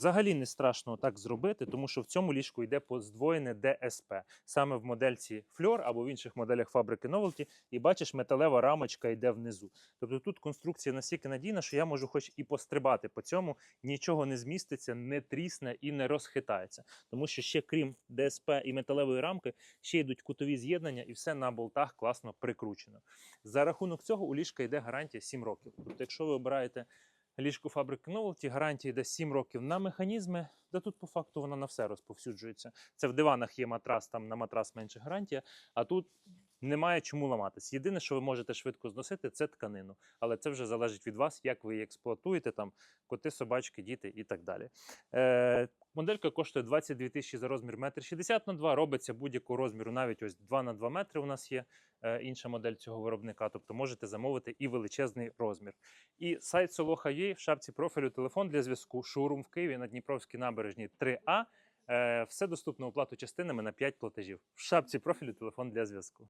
Взагалі не страшно так зробити, тому що в цьому ліжку йде поздвоєне ДСП, саме в модельці Fleur або в інших моделях фабрики Novelty. І бачиш, металева рамочка йде внизу. Тобто тут конструкція настільки надійна, що я можу хоч і пострибати по цьому, нічого не зміститься, не трісне і не розхитається. Тому що ще крім ДСП і металевої рамки, ще йдуть кутові з'єднання, і все на болтах класно прикручено. За рахунок цього у ліжка йде гарантія 7 років. Тобто, якщо ви обираєте ліжко фабрики Novelty, гарантія десь 7 років на механізми, де тут по факту вона на все розповсюджується. Це в диванах є матрас, там на матрас менше гарантія, а тут немає чому ламатись. Єдине, що ви можете швидко зносити, це тканину. Але це вже залежить від вас, як ви її експлуатуєте, там коти, собачки, діти і так далі. Е, моделька коштує 22 тисячі за розмір 1,60 на 2, робиться будь-якого розміру, навіть ось 2 на 2 метри у нас є е, інша модель цього виробника, тобто можете замовити і величезний розмір. І сайт Soloha.ua, в шапці профілю телефон для зв'язку, шоурум в Києві на Дніпровській набережній 3А. Е, Все доступно оплату частинами на 5 платежів. В шапці профілю телефон для зв'язку.